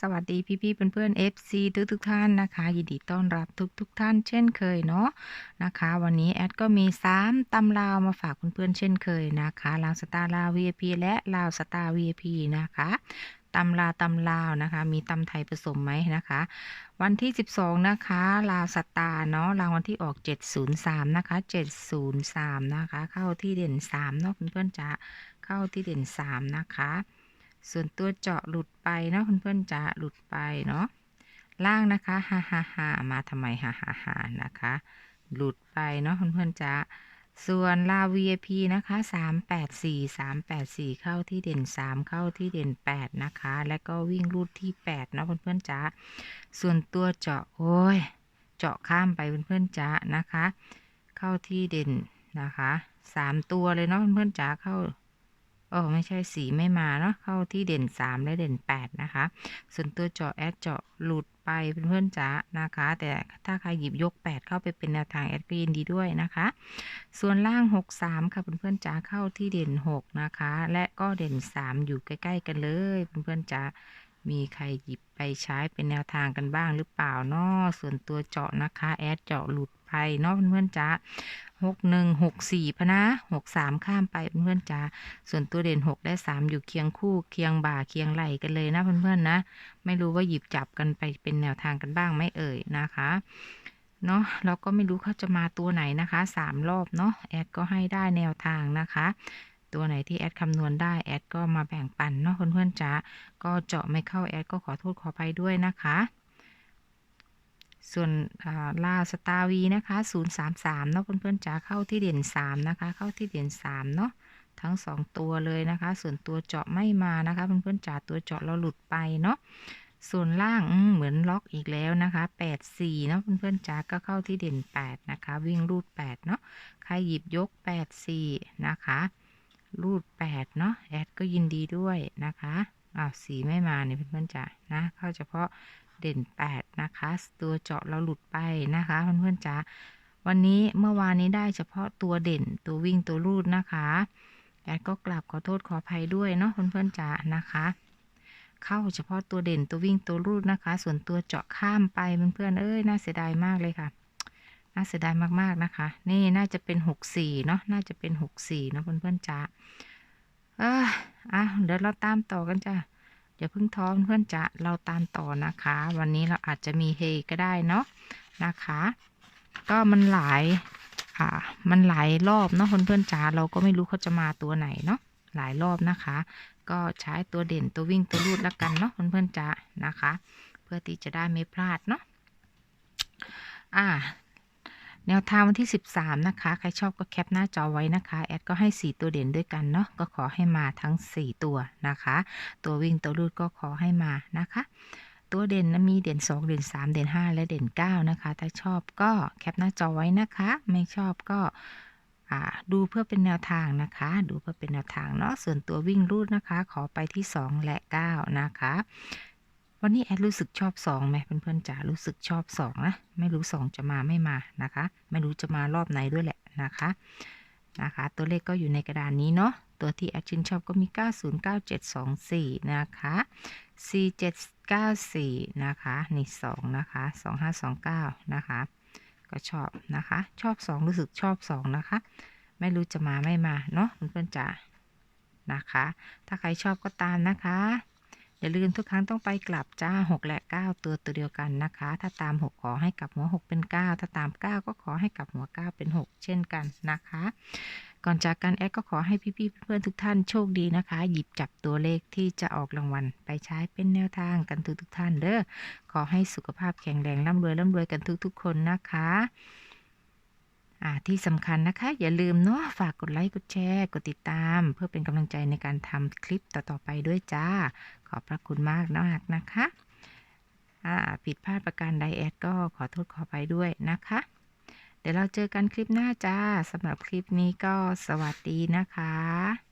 สวัสดีพี่ๆเพื่อนๆ FC ทุกทุกๆท่านนะคะ ยินดีต้อนรับทุกทุกๆท่านเช่นเคยเนาะนะคะ วันนี้แอดก็มี 3ตำราวมาฝากเพื่อนๆเช่นเคยนะคะลาวสตาร์ลาว VIP และลาวสตาร์ VIP นะคะตำลาตำลาวนะคะ มีตำไทยผสมไหมนะคะ วันที่ 12 นะคะ ลาวสตาร์เนาะรางวัลที่ออก 703 นะคะ 703 นะคะ เข้าที่เด่น 3 เนาะเพื่อนๆจะเข้าที่เด่น 3 นะคะ ส่วนตัวเจาะหลุดไปเนาะเพื่อนๆจะหลุดไปเนาะล่างนะคะฮ่าฮ่าฮ่ามาทำไมฮ่าฮ่าฮ่านะคะ หลุดไปเนาะเพื่อนๆจะส่วนลา VIP นะคะ 384 384 เข้าที่เด่น 3 เข้าที่เด่น 8 นะคะ และก็วิ่งรูดที่ 8 เนาะเพื่อนๆจะส่วนตัวเจาะโอ้ย เจาะข้ามไปเพื่อนๆจะนะคะ เข้าที่เด่นนะคะสามตัวเลยเนาะเพื่อนๆจ๋าเข้า โอ้ไม่ใช่สีไม่มาเนาะเข้าที่เด่น 3 และเด่น 8 นะคะ ส่วนตัวเจาะแอดเจาะหลุดไปเพื่อนๆจ๋านะคะ แต่ถ้าใครหยิบยก 8 เข้าไปเป็นแนวทางแอดก็ยินดีด้วยนะคะ ส่วนล่าง 63 ค่ะเพื่อนๆจ๋าเข้าที่เด่น 6 นะคะ และก็เด่น 3 อยู่ใกล้ ๆ กันเลยเพื่อนๆจ๋ามีใครหยิบไปใช้เป็นแนวทางกันบ้างหรือเปล่านาะส่วนตัวเจาะนะคะ แอดเจาะหลุด ไปเนาะเพื่อนๆจ๋าหกหนึ่งหกสี่พนะหกสามข้ามไปเพื่อนๆจ๋าส่วนตัวเด่นหกได้สามอยู่เคียงคู่เคียงบ่าเคียงไหลกันเลยนะเพื่อนๆนะ ไม่รู้ว่าหยิบจับกันไปเป็นแนวทางกันบ้างไหม่เอ่ยนะคะเนาะเราก็ไม่รู้เขาจะมาตัวไหนนะคะสามรอบเนาะแอดก็ให้ได้แนวทางนะคะตัวไหนที่แอดคำนวณได้แอดก็มาแบ่งปันเนาะเพื่อนๆจ๋าก็เจาะไม่เข้าแอดก็ขอโทษขออภัยด้วยนะคะ ส่วนลาสตาวีนะคะ033เนาะเพื่อนๆจ๋าเข้าที่เด่น 3 นะคะ เข้าที่เด่น 3 เนาะทั้ง 2 ตัวเลยนะคะ ส่วนตัวเจาะไม่มานะคะ เพื่อนๆจ๋าตัวเจาะเราหลุดไปเนาะส่วนล่างเหมือนล็อกอีกแล้วนะคะ 84 เนาะเพื่อนๆจ๋าก็เข้าที่เด่น 8 นะคะ วิ่งรูด 8 เนาะใครหยิบยก 84 นะคะ รูด 8 เนาะแอดก็ยินดีด้วยนะคะ อ้าวสีไม่มาเนี่ยเพื่อนๆจ๋านะเข้าเฉพาะเด่น 8 นะคะ ตัวเจาะเราหลุดไปนะคะเพื่อนๆจ๋าวันนี้เมื่อวานนี้ได้เฉพาะตัวเด่นตัววิ่งตัวรูดนะคะแอดก็กลับขอโทษขออภัยด้วยเนาะเพื่อนๆจ๋านะคะ เข้าเฉพาะตัวเด่นตัววิ่งตัวรูดนะคะ ส่วนตัวเจาะข้ามไปเพื่อนๆเอ้ยน่าเสียดายมากเลยค่ะน่าเสียดายมากๆนะคะ นี่น่าจะเป็น 64เนาะน่าจะเป็น 64เนาะเพื่อนๆจ๋า อออะเดี๋ยวเราตามต่อกันจ้ะอย่าเพิ่งท้อเพื่อนๆจะเราตามต่อนะคะ วันนี้เราอาจจะมีเฮก็ได้เนาะนะคะ ก็มันหลายอ่ามันหลายรอบเนาะเพื่อนๆจ๋าเราก็ไม่รู้เขาจะมาตัวไหนเนาะหลายรอบนะคะ ก็ใช้ตัวเด่นตัววิ่งตัวรูดแล้วกันเนาะเพื่อนๆจ๋านะคะ เพื่อที่จะได้ไม่พลาดเนาะอ่า แนวทางวันที่ 13 นะคะ ใครชอบก็แคปหน้าจอไว้นะคะ แอดก็ให้ 4 ตัวเด่นด้วยกันเนาะ ก็ขอให้มาทั้ง 4 ตัวนะคะ ตัววิ่งตัวรูดก็ขอให้มานะคะ ตัวเด่นนะมีเด่น 2 เด่น 3 เด่น 5 และเด่น 9 นะคะ ถ้าชอบก็แคปหน้าจอไว้นะคะ ไม่ชอบก็ดูเพื่อเป็นแนวทางนะคะ ดูเพื่อเป็นแนวทางเนาะ ส่วนตัววิ่งรูดนะคะ ขอไปที่ 2 และ 9 นะคะ วันนี้แอดรู้สึกชอบสองไหมเพื่อนๆจ๋ารู้สึกชอบสองนะไม่รู้สองจะมาไม่มานะคะ ไม่รู้จะมารอบไหนด้วยแหละนะคะนะคะ ตัวเลขก็อยู่ในกระดานนี้เนาะตัวที่แอดชินชอบก็มี 909724 นะคะ4794 นะคะนี่2นะคะ2529 นะคะ ก็ชอบนะคะ ชอบ 2 รู้สึกชอบ 2 นะคะ ไม่รู้จะมาไม่มาเนาะเพื่อนๆจ๋านะคะ ถ้าใครชอบก็ตามนะคะ อย่าลืมทุกครั้งต้องไปกลับจ้า 6 และ 9 ตัวตัวเดียวกันนะคะ ถ้าตาม 6 ขอให้กลับหัว 6 เป็น 9 ถ้าตาม 9 ก็ขอให้กลับหัว 9 เป็น 6 เช่นกันนะคะ ก่อนจากกันแอดก็ขอให้พี่ๆเพื่อนๆทุกท่านโชคดีนะคะ หยิบจับตัวเลขที่จะออกรางวัลไปใช้เป็นแนวทางกันทุกๆท่านเด้อขอให้สุขภาพแข็งแรงร่ำรวยร่ำรวยกันทุกๆคนนะคะ อ่าที่สำคัญนะคะ อย่าลืมเนาะฝากกดไลค์กดแชร์ กดติดตาม เพื่อเป็นกำลังใจในการทำคลิปต่อๆไปด้วยจ้า ขอบพระคุณมากมากนะคะอ่าผิดพลาดประการใดแอดก็ขอโทษขอไปด้วยนะคะ เดี๋ยวเราเจอกันคลิปหน้าจ้าสำหรับคลิปนี้ก็สวัสดีนะคะ